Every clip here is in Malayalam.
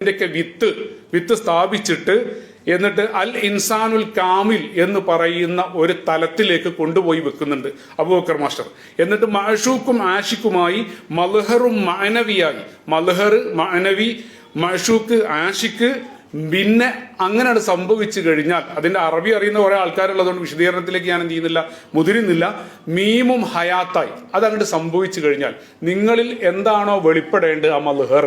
ഇതിന്റെയൊക്കെ വിത്ത് വിത്ത് സ്ഥാപിച്ചിട്ട് എന്നിട്ട് അൽ ഇൻസാനുൽ കാമിൽ എന്ന് പറയുന്ന ഒരു തലത്തിലേക്ക് കൊണ്ടുപോയി വെക്കുന്നുണ്ട് അബൂബക്കർ മാസ്റ്റർ. എന്നിട്ട് മഷൂക്കും ആഷിക്കുമായി മൽഹറും മാനവിയായി മൽഹർ മാനവി മഷൂക്ക് ആഷിക്ക് പിന്നെ അങ്ങനെയാണ് സംഭവിച്ചു കഴിഞ്ഞാൽ അതിന്റെ അറബി അറിയുന്ന കുറെ ആൾക്കാരുള്ളതുകൊണ്ട് വിശദീകരണത്തിലേക്ക് ഞാൻ എന്ത് ചെയ്യുന്നില്ല മുതിരുന്നില്ല മീമും ഹയാത്തായി. അതങ്ങോട്ട് സംഭവിച്ചു കഴിഞ്ഞാൽ നിങ്ങളിൽ എന്താണോ വെളിപ്പെടേണ്ടത് ആ മൽഹർ?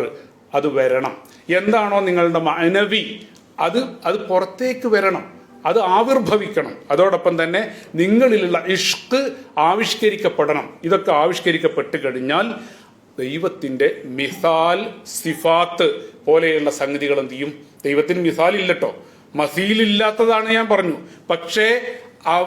അത് വരണം. എന്താണോ നിങ്ങളുടെ മനവി അത് അത് പുറത്തേക്ക് വരണം. അത് ആവിർഭവിക്കണം. അതോടൊപ്പം തന്നെ നിങ്ങളിലുള്ള ഇഷ്ക് ആവിഷ്കരിക്കപ്പെടണം. ഇതൊക്കെ ആവിഷ്കരിക്കപ്പെട്ട് കഴിഞ്ഞാൽ ദൈവത്തിന്റെ മിസാൽ സിഫാത്ത് പോലെയുള്ള സംഗതികൾ എന്ത് ചെയ്യും? ദൈവത്തിന് മിസാൽ ഇല്ലട്ടോ. മസീലില്ലാത്തതാണ് ഞാൻ പറഞ്ഞു. പക്ഷേ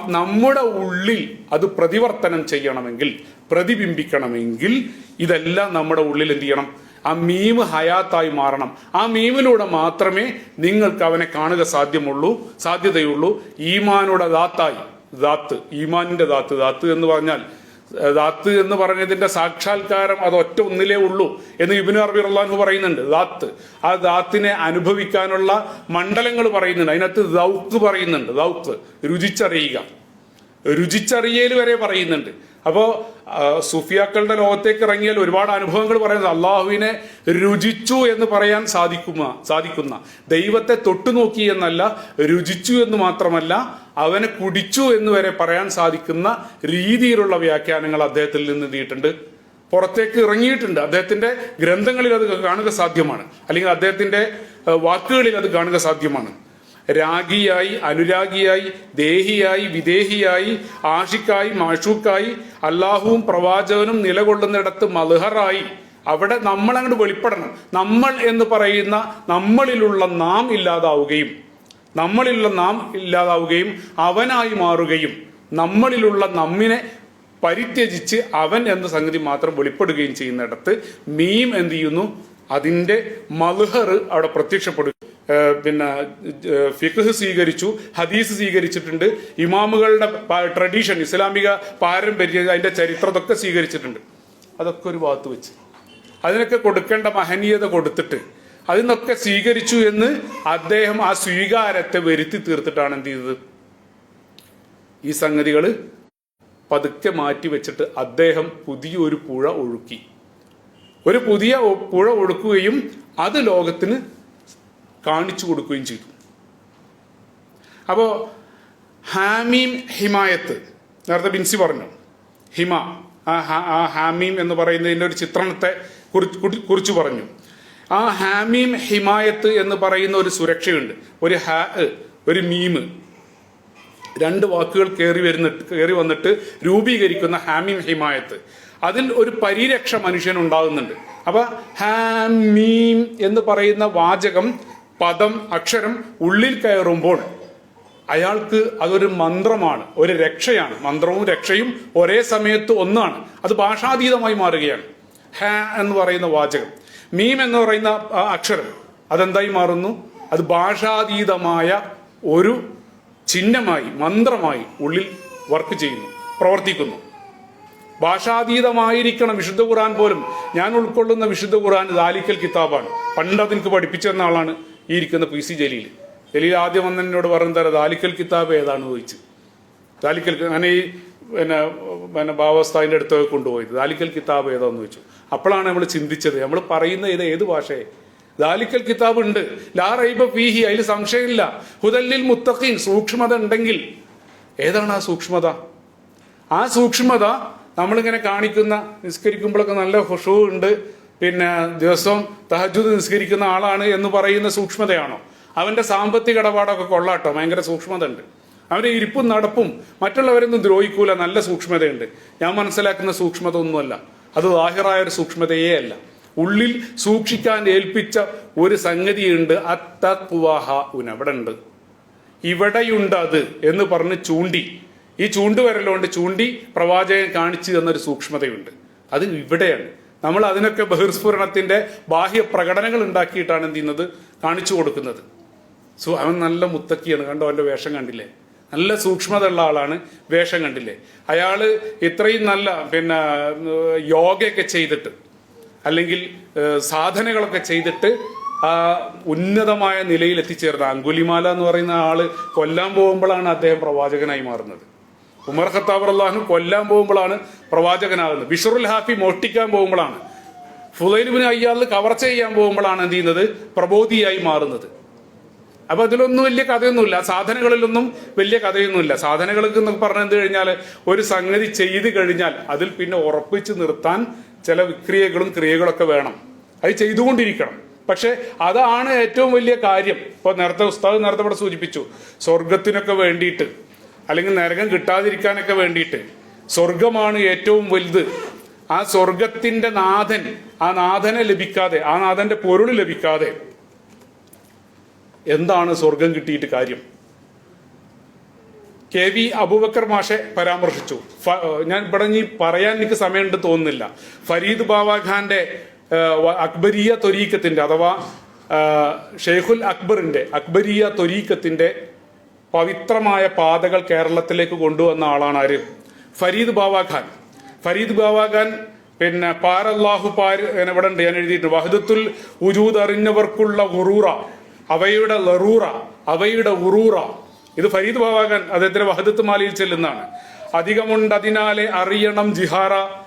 നമ്മുടെ ഉള്ളിൽ അത് പ്രതിവർത്തനം ചെയ്യണമെങ്കിൽ പ്രതിബിംബിക്കണമെങ്കിൽ ഇതെല്ലാം നമ്മുടെ ഉള്ളിൽ എന്ത് ചെയ്യണം? ആ മീം ഹയാത്തായി മാറണം. ആ മീമിലൂടെ മാത്രമേ നിങ്ങൾക്ക് അവനെ കാണുക സാധ്യമുള്ളൂ സാധ്യതയുള്ളൂ. ഈമാനുടെ ദാത്തായി. ദാത്ത് ഈമാനിന്റെ ദാത്ത് ദാത്ത് എന്ന് പറഞ്ഞാൽ ദാത്ത് എന്ന് പറഞ്ഞതിന്റെ സാക്ഷാത്കാരം അത് ഒറ്റ ഒന്നിലേ ഉള്ളൂ എന്ന് ഇബിന് അറബി റഹ്ലാൻഹു പറയുന്നുണ്ട്. ദാത്ത്. ആ ദാത്തിനെ അനുഭവിക്കാനുള്ള മണ്ഡലങ്ങൾ പറയുന്നുണ്ട്. അതിനകത്ത് ദൗക്ക് പറയുന്നുണ്ട്. ദൗക്ക് രുചിച്ചറിയുക. രുചിച്ചറിയൽ വരെ പറയുന്നുണ്ട്. അപ്പോ ആ, സുഫിയാക്കളുടെ ലോകത്തേക്ക് ഇറങ്ങിയാൽ ഒരുപാട് അനുഭവങ്ങൾ പറയുന്നത് അള്ളാഹുവിനെ രുചിച്ചു എന്ന് പറയാൻ സാധിക്കുന്ന സാധിക്കുന്ന. ദൈവത്തെ തൊട്ടുനോക്കി എന്നല്ല രുചിച്ചു എന്ന് മാത്രമല്ല അവനെ കുടിച്ചു എന്ന് വരെ പറയാൻ സാധിക്കുന്ന രീതിയിലുള്ള വ്യാഖ്യാനങ്ങൾ അദ്ദേഹത്തിൽ നിന്ന് നീട്ടുണ്ട് പുറത്തേക്ക് ഇറങ്ങിയിട്ടുണ്ട്. അദ്ദേഹത്തിന്റെ ഗ്രന്ഥങ്ങളിൽ അത് കാണുക സാധ്യമാണ്. അല്ലെങ്കിൽ അദ്ദേഹത്തിന്റെ വാക്കുകളിൽ അത് കാണുക സാധ്യമാണ്. രാഗിയായി അനുരാഗിയായി ദേഹിയായി വിദേഹിയായി ആഷിക്കായി മാഷൂക്കായി അള്ളാഹുവും പ്രവാചകനും നിലകൊള്ളുന്നിടത്ത് മൽഹറായി അവിടെ നമ്മൾ അങ്ങോട്ട് വെളിപ്പെടണം. നമ്മൾ എന്ന് പറയുന്ന നമ്മളിലുള്ള നാം ഇല്ലാതാവുകയും നമ്മളിലുള്ള നാം ഇല്ലാതാവുകയും അവനായി മാറുകയും നമ്മളിലുള്ള നമ്മിനെ പരിത്യജിച്ച് അവൻ എന്ന സംഗതി മാത്രം വെളിപ്പെടുകയും ചെയ്യുന്നിടത്ത് മീം എന്ത് ചെയ്യുന്നു? അതിന്റെ മൽഹർ അവിടെ പ്രത്യക്ഷപ്പെടുക പിന്നെ ഫിഖ് സ്വീകരിച്ചു ഹദീസ് സ്വീകരിച്ചിട്ടുണ്ട്. ഇമാമുകളുടെ ട്രഡീഷൻ ഇസ്ലാമിക പാരമ്പര്യം അതിന്റെ ചരിത്രം ഇതൊക്കെ സ്വീകരിച്ചിട്ടുണ്ട്. അതൊക്കെ ഒരു ഭാഗത്ത് വെച്ച്. അതിനൊക്കെ കൊടുക്കേണ്ട മഹനീയത കൊടുത്തിട്ട് അതിനൊക്കെ സ്വീകരിച്ചു എന്ന് അദ്ദേഹം ആ സ്വീകാരത്തെ വരുത്തി തീർത്തിട്ടാണ് എന്ത് ചെയ്തത്? ഈ സംഗതികൾ പതുക്കെ മാറ്റി വെച്ചിട്ട് അദ്ദേഹം പുതിയൊരു പുഴ ഒഴുക്കി. ഒരു പുതിയ പുഴ ഒഴുക്കുകയും അത് ലോകത്തിന് കാണിച്ചു കൊടുക്കുകയും ചെയ്തു. അപ്പോൾ ഹാമീം ഹിമായത്ത് നേരത്തെ ബിൻസി പറഞ്ഞു ഹിമ ആ ഹാമീം എന്ന് പറയുന്നതിന്റെ ഒരു ചിത്രണത്തെ കുറിച്ച് കുറി- കുറിച്ച് പറഞ്ഞു. ആ ഹാമീം ഹിമായത്ത് എന്ന് പറയുന്ന ഒരു സുരക്ഷയുണ്ട് ഒരു ഹാ ഒരു മീമ് രണ്ട് വാക്കുകൾ കയറി വരുന്നിട്ട് കയറി വന്നിട്ട് രൂപീകരിക്കുന്ന ഹാമീം ഹിമായത്ത്. അതിൽ ഒരു പരിരക്ഷ മനുഷ്യൻ ഉണ്ടാകുന്നുണ്ട് അപ്പൊ ഹാമീം എന്ന് പറയുന്ന വാചകം പദം അക്ഷരം ഉള്ളിൽ കയറുമ്പോൾ അയാൾക്ക് അതൊരു മന്ത്രമാണ് ഒരു രക്ഷയാണ്. മന്ത്രവും രക്ഷയും ഒരേ സമയത്ത് ഒന്നാണ്. അത് ഭാഷാതീതമായി മാറുകയാണ്. ഹ എന്ന് പറയുന്ന വാചകം. മീം എന്ന് പറയുന്ന അക്ഷരം. അതെന്തായി മാറുന്നു? അത് ഭാഷാതീതമായ ഒരു ചിഹ്നമായി മന്ത്രമായി ഉള്ളിൽ വർക്ക് ചെയ്യുന്നു പ്രവർത്തിക്കുന്നു. ഭാഷാതീതമായിരിക്കണം വിശുദ്ധ ഖുർആൻ പോലും. ഞാൻ ഉൾക്കൊള്ളുന്ന വിശുദ്ധ ഖുർആൻ ദാലിക്കൽ കിതാബാണ്. പണ്ട് അതെനിക്ക് പഠിപ്പിച്ചു തന്ന ആളാണ്. ഈ ഇരിക്കുന്ന പി സി ജലീൽ. ജലീൽ ആദ്യം വന്ന് എന്നോട് പറഞ്ഞ ദാലിക്കൽ കിതാബ് ഏതാണ് ചോദിച്ചു? ദാലിക്കൽ അങ്ങനെ ഈ പിന്നെ പിന്നെ ഭാവസ്ഥാവിന്റെ അടുത്തൊക്കെ കൊണ്ടുപോയത്. ദാലിക്കൽ കിതാബ് ഏതാന്ന് ചോദിച്ചു. അപ്പോഴാണ് നമ്മൾ ചിന്തിച്ചത്. നമ്മൾ പറയുന്ന ഇത് ഏത് ഭാഷയെ? ദാലിക്കൽ കിതാബ് ഉണ്ട്. ലാ റൈബ ഫീഹി അതിൽ സംശയമില്ല. ഹുദല്ലിൽ മുത്തഖീൻ സൂക്ഷ്മത ഉണ്ടെങ്കിൽ. ഏതാണ് ആ സൂക്ഷ്മത? ആ സൂക്ഷ്മത നമ്മളിങ്ങനെ കാണിക്കുന്ന നിസ്കരിക്കുമ്പോഴൊക്കെ നല്ല ഹുഷു ഉണ്ട്. പിന്നെ ദിവസവും തഹജുദ് നിസ്കരിക്കുന്ന ആളാണ് എന്ന് പറയുന്ന സൂക്ഷ്മതയാണോ? അവന്റെ സാമ്പത്തിക ഇടപാടൊക്കെ കൊള്ളാട്ടോ ഭയങ്കര സൂക്ഷ്മത ഉണ്ട് അവന്റെ ഇരിപ്പും നടപ്പും മറ്റുള്ളവരൊന്നും ദ്രോഹിക്കൂല നല്ല സൂക്ഷ്മതയുണ്ട്. ഞാൻ മനസ്സിലാക്കുന്ന സൂക്ഷ്മത ഒന്നുമല്ല അത് ദാഹിറായ ഒരു സൂക്ഷ്മതയേ അല്ല. ഉള്ളിൽ സൂക്ഷിക്കാൻ ഏൽപ്പിച്ച ഒരു സംഗതിയുണ്ട് അത്തക്വാഹ ഉൻ അവിടെ ഉണ്ട് ഇവിടെയുണ്ട് അത് എന്ന് പറഞ്ഞ് ചൂണ്ടി. ഈ ചൂണ്ടുവരലുകൊണ്ട് ചൂണ്ടി പ്രവാചകൻ കാണിച്ചു തന്നൊരു സൂക്ഷ്മതയുണ്ട്. അത് ഇവിടെയാണ്. നമ്മൾ അതിനൊക്കെ ബഹിർസ്ഫുരണത്തിന്റെ ബാഹ്യ പ്രകടനങ്ങൾ ഉണ്ടാക്കിയിട്ടാണ് എന്ത് ചെയ്യുന്നത്? കാണിച്ചു കൊടുക്കുന്നത്. സോ അവൻ നല്ല മുത്തക്കിയാണ്. കണ്ടോ അവന്റെ വേഷം കണ്ടില്ലേ? നല്ല സൂക്ഷ്മത ഉള്ള ആളാണ്. വേഷം കണ്ടില്ലേ? അയാൾ ഇത്രയും നല്ല പിന്നെ യോഗയൊക്കെ ചെയ്തിട്ട് അല്ലെങ്കിൽ സാധനകളൊക്കെ ചെയ്തിട്ട് ആ ഉന്നതമായ നിലയിൽ എത്തിച്ചേർന്ന അങ്കുലിമാല എന്ന് പറയുന്ന ആൾ കൊല്ലാൻ പോകുമ്പോഴാണ് അദ്ദേഹം പ്രവാചകനായി മാറുന്നത്. ഉമർ ഖത്താബ് അള്ളാഹു കൊല്ലാൻ പോകുമ്പോഴാണ് പ്രവാചകനാകുന്നത്. ബിഷറുൽ ഹാഫി മോഷ്ടിക്കാൻ പോകുമ്പോഴാണ് ഫുലൈലുബിന് അയ്യാളിൽ കവർച്ച ചെയ്യാൻ പോകുമ്പോഴാണ് എന്ത് ചെയ്യുന്നത്? പ്രബോധിയായി മാറുന്നത്. അപ്പൊ അതിലൊന്നും വലിയ കഥയൊന്നുമില്ല. സാധനങ്ങളിലൊന്നും വലിയ കഥയൊന്നുമില്ല. സാധനങ്ങൾക്ക് എന്നൊക്കെ പറഞ്ഞ എന്ത് കഴിഞ്ഞാൽ ഒരു സംഗതി ചെയ്ത് കഴിഞ്ഞാൽ അതിൽ പിന്നെ ഉറപ്പിച്ച് നിർത്താൻ ചില വിക്രിയകളും ക്രിയകളൊക്കെ വേണം. അത് ചെയ്തുകൊണ്ടിരിക്കണം. പക്ഷെ അതാണ് ഏറ്റവും വലിയ കാര്യം. ഇപ്പൊ നേരത്തെ ഉസ്താദ് നേരത്തെ ഇവിടെ സൂചിപ്പിച്ചു. സ്വർഗത്തിനൊക്കെ വേണ്ടിയിട്ട് അല്ലെങ്കിൽ നരകം കിട്ടാതിരിക്കാനൊക്കെ വേണ്ടിയിട്ട് സ്വർഗമാണ് ഏറ്റവും വലുത്. ആ സ്വർഗത്തിന്റെ നാഥൻ ആ നാഥനെ ലഭിക്കാതെ ആ നാഥന്റെ പൊരുൾ ലഭിക്കാതെ എന്താണ് സ്വർഗം കിട്ടിയിട്ട് കാര്യം? കെ വി അബൂബക്കർ മാഷെ പരാമർശിച്ചു. ഞാൻ ഇവിടെ നീ പറയാൻ എനിക്ക് സമയമുണ്ട് തോന്നുന്നില്ല. ഫരീദ് ബാബ ഖാന്റെ അക്ബരിയ തൊരീക്കത്തിന്റെ അഥവാ ഷെയ്ഖുൽ അക്ബറിന്റെ അക്ബരിയ തൊരീക്കത്തിന്റെ പവിത്രമായ പാതകൾ കേരളത്തിലേക്ക് കൊണ്ടുവന്ന ആളാണ് ആര്? ഫരീദ് ബാബ ഖാൻ. ഫരീദ് ബാബ ഖാൻ പിന്നെ പാരല്ലാഹു പാര് എവിടെ ഉണ്ട് ഞാൻ എഴുതിയിട്ടുണ്ട്. വഹദത്തുൽ ഉജൂദ് അറിഞ്ഞവർക്കുള്ള ഉറൂറ അവയുടെ ലറൂറ അവയുടെ ഉറൂറ. ഇത് ഫരീദ് ബാബാഖാൻ അദ്ദേഹത്തിന്റെ വഹദത്ത് മാലയിൽ ചെല്ലുന്നതാണ്. അധികമുണ്ട് അതിനാലെ അറിയണം ജിഹാറ.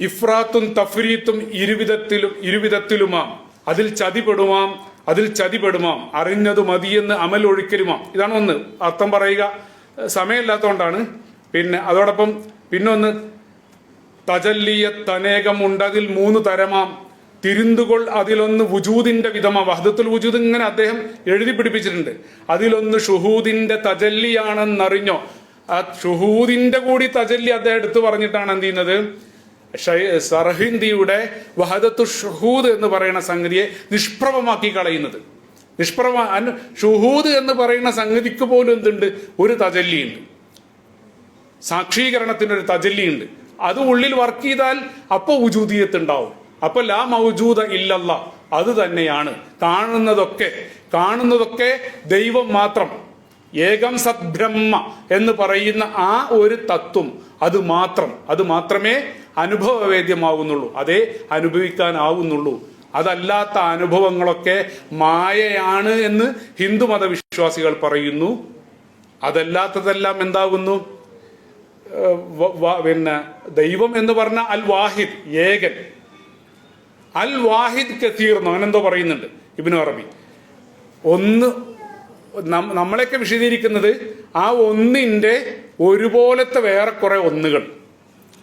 ഇഫ്രാത്തും തഫ്രീത്തും ഇരുവിധത്തിലും ഇരുവിധത്തിലുമാം. അതിൽ ചതിപ്പെടുമാം. അതിൽ ചതിപ്പെടുമാം അറിഞ്ഞതു മതിയെന്ന് അമൽ ഒഴിക്കലുമാം. ഇതാണ് ഒന്ന്. അർത്ഥം പറയുക. സമയമില്ലാത്തതുകൊണ്ടാണ് പിന്നെ അതോടൊപ്പം പിന്നൊന്ന്. തനേകമുണ്ട് അതിൽ മൂന്ന് തരമാം. തിരുന്തുകൊൾ അതിലൊന്ന് വുജൂദിന്റെ വിധമാ. വഹദത്തുൽ വുജൂദ് ഇങ്ങനെ അദ്ദേഹം എഴുതി പിടിപ്പിച്ചിട്ടുണ്ട്. അതിലൊന്ന് ഷുഹൂദിന്റെ തജല്ലിയാണെന്നറിഞ്ഞോ? ആ ഷുഹൂദിന്റെ കൂടി തജല്ലി അദ്ദേഹം എടുത്തു പറഞ്ഞിട്ടാണ് എന്ത് ചെയ്യുന്നത്? സർഹിന്ദിയുടെ വഹദത്തു ഷുഹൂദ് എന്ന് പറയുന്ന സംഗതിയെ നിഷ്പ്രഭമാക്കി കളയുന്നത്. നിഷ്പ്രഭ ഷുഹൂദ് എന്ന് പറയുന്ന സംഗതിക്ക് പോലും എന്തുണ്ട്? ഒരു തജല്ലിയുണ്ട്. സാക്ഷീകരണത്തിനൊരു തജല്ലിയുണ്ട്. അത് ഉള്ളിൽ വർക്ക് ചെയ്താൽ അപ്പോൾ ഉജൂദിയത്ത് ഉണ്ടാവും അപ്പൊ ലാ മൗജൂദ ഇല്ലല്ല. അത് തന്നെയാണ്. കാണുന്നതൊക്കെ കാണുന്നതൊക്കെ ദൈവം മാത്രം. ഏകം സദ്ബ്രഹ്മ എന്ന് പറയുന്ന ആ ഒരു തത്വം അത് മാത്രം. അത് മാത്രമേ അനുഭവവേദ്യമാകുന്നുള്ളൂ അതേ അനുഭവിക്കാനാവുന്നുള്ളൂ. അതല്ലാത്ത അനുഭവങ്ങളൊക്കെ മായയാണ് എന്ന് ഹിന്ദുമത വിശ്വാസികൾ പറയുന്നു. അതല്ലാത്തതെല്ലാം എന്താകുന്നു? പിന്നെ ദൈവം എന്ന് പറഞ്ഞ അൽ വാഹിദ് ഏകൻ. അൽ വാഹിദ് കസീർ അങ്ങനെന്തോ പറയുന്നുണ്ട് ഇബിനു അറബി. ഒന്ന് നമ്മളെയൊക്കെ വിശദീകരിക്കുന്നത് ആ ഒന്നിന്റെ ഒരുപോലത്തെ വേറെ കുറെ ഒന്നുകൾ.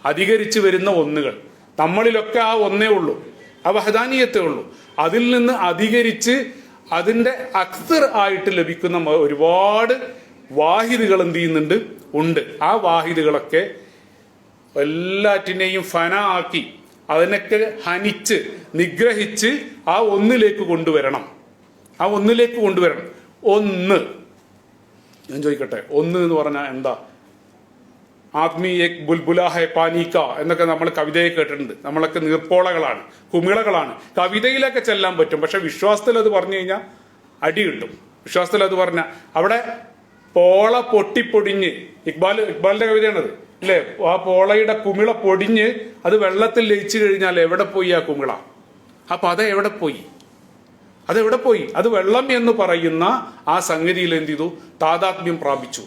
അധികരിച്ചു വരുന്ന ഒന്നുകൾ. നമ്മളിലൊക്കെ ആ ഒന്നേ ഉള്ളൂ. ആ വഹദാനീയത്തേ ഉള്ളൂ. അതിൽ നിന്ന് അധികരിച്ച് അതിന്റെ അക്സർ ആയിട്ട് ലഭിക്കുന്ന ഒരുപാട് വാഹിദുകൾ എന്ത് ചെയ്യുന്നുണ്ട്? ഉണ്ട്. ആ വാഹിദുകളൊക്കെ എല്ലാറ്റിനെയും ഫന ആക്കി അതിനൊക്കെ ഹനിച്ച് നിഗ്രഹിച്ച് ആ ഒന്നിലേക്ക് കൊണ്ടുവരണം. ആ ഒന്നിലേക്ക് കൊണ്ടുവരണം. ഒന്ന്. ഞാൻ ചോദിക്കട്ടെ? ഒന്ന് എന്ന് പറഞ്ഞാൽ എന്താ? ആത്മീ എക് ബുൽബുല ഹെ പാനീക്ക എന്നൊക്കെ നമ്മൾ കവിതയെ കേട്ടിട്ടുണ്ട്. നമ്മളൊക്കെ നീർപ്പോളകളാണ് കുമിളകളാണ്. കവിതയിലൊക്കെ ചെല്ലാൻ പറ്റും. പക്ഷെ വിശ്വാസത്തിൽ അത് പറഞ്ഞു കഴിഞ്ഞാൽ അടി കിട്ടും. വിശ്വാസത്തിൽ അത് പറഞ്ഞ അവിടെ പോള പൊട്ടിപ്പൊടിഞ്ഞ് ഇക്ബാൽ ഇക്ബാലിന്റെ കവിതയാണത് അല്ലേ? ആ പോളയുടെ കുമിള പൊടിഞ്ഞ് അത് വെള്ളത്തിൽ ലയിച്ചു കഴിഞ്ഞാൽ എവിടെ പോയി ആ കുമിള? ആ പത എവിടെ പോയി? അതെവിടെ പോയി? അത് വെള്ളം എന്ന് പറയുന്ന ആ സംഗതിയിൽ എന്ത് ചെയ്തു? താതാത്മ്യം പ്രാപിച്ചു.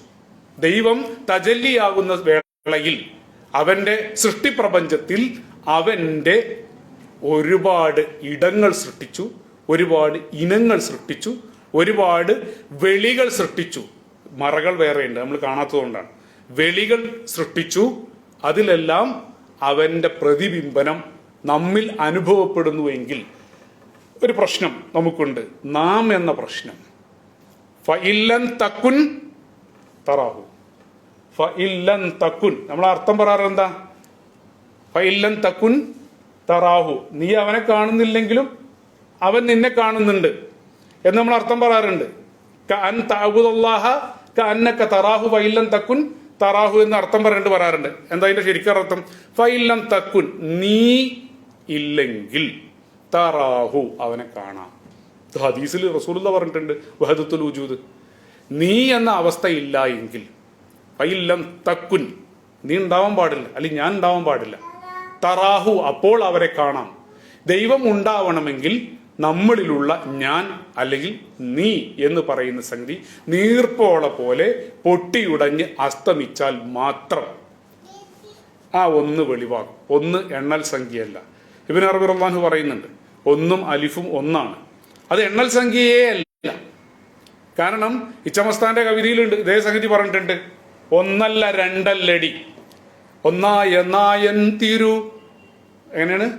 ദൈവം തജല്ലിയാകുന്ന വേളയിൽ അവന്റെ സൃഷ്ടിപ്രപഞ്ചത്തിൽ അവന്റെ ഒരുപാട് ഇടങ്ങൾ സൃഷ്ടിച്ചു ഒരുപാട് ഇനങ്ങൾ സൃഷ്ടിച്ചു ഒരുപാട് വെളികൾ സൃഷ്ടിച്ചു. മറകൾ വേറെയുണ്ട് നമ്മൾ കാണാത്തതുകൊണ്ടാണ്. വെളികൾ സൃഷ്ടിച്ചു അതിലെല്ലാം അവന്റെ പ്രതിബിംബനം നമ്മിൽ അനുഭവപ്പെടുന്നുവെങ്കിൽ ഒരു പ്രശ്നം നമുക്കുണ്ട്. നാം എന്ന പ്രശ്നം. ഫഇല്ലൻ തക്കുൻ തറാഹു. ഫഇല്ലൻ തക്കുൻ നമ്മൾ അർത്ഥം പറയാറ് എന്താ? ഫഇല്ലൻ തക്കുൻ തറാഹു. നീ അവനെ കാണുന്നില്ലെങ്കിലും അവൻ നിന്നെ കാണുന്നുണ്ട് എന്ന് നമ്മൾ അർത്ഥം പറയാറുണ്ട്. അൻ തഅബുദല്ലാഹ അന്നക്ക തറാഹു ഫഇല്ലൻ തക്കുൻ തറാഹു എന്ന് അർത്ഥം പറഞ്ഞിട്ട് പറയാറുണ്ട്. എന്താ അതിന്റെ ശരിക്കും അർത്ഥം? ഫഇല്ലൻ തക്കുൻ നീ ഇല്ലെങ്കിൽ തറാഹു അവനെ കാണാം. ഹദീസിൽ റസൂലുള്ള പറഞ്ഞിട്ടുണ്ട്. വഹദത്തുൽ വജൂദ്. നീ എന്ന അവസ്ഥ ഇല്ല എങ്കിൽ. ഫൈല്ലം തക്കുൻ. നീ ഉണ്ടാവാൻ പാടില്ല. അല്ലെങ്കിൽ ഞാൻ ഉണ്ടാവാൻ പാടില്ല. തറാഹു അപ്പോൾ അവരെ കാണാം. ദൈവം ഉണ്ടാവണമെങ്കിൽ നമ്മളിലുള്ള ഞാൻ അല്ലെങ്കിൽ നീ എന്ന് പറയുന്ന സംഗതി നീർപ്പോള പോലെ പൊട്ടിയുടഞ്ഞ് അസ്തമിച്ചാൽ മാത്രം. ആ ഒന്ന് വെളിവാകും. ഒന്ന് എണ്ണൽ സംഖ്യയല്ല. ഇബിൻ അറബി റഹ്മാൻ പറയുന്നുണ്ട്. ഒന്നും അലിഫും ഒന്നാണ്. അത് എണ്ണൽ സംഖ്യയേ അല്ല. കാരണം ഇച്ചമസ്താന്റെ കവിതയിലുണ്ട് ഇതേ സംഗതി പറഞ്ഞിട്ടുണ്ട്. ഒന്നല്ല രണ്ടല്ലടി. ഒന്നായ നായൻ തിരു. എങ്ങനെയാണ്?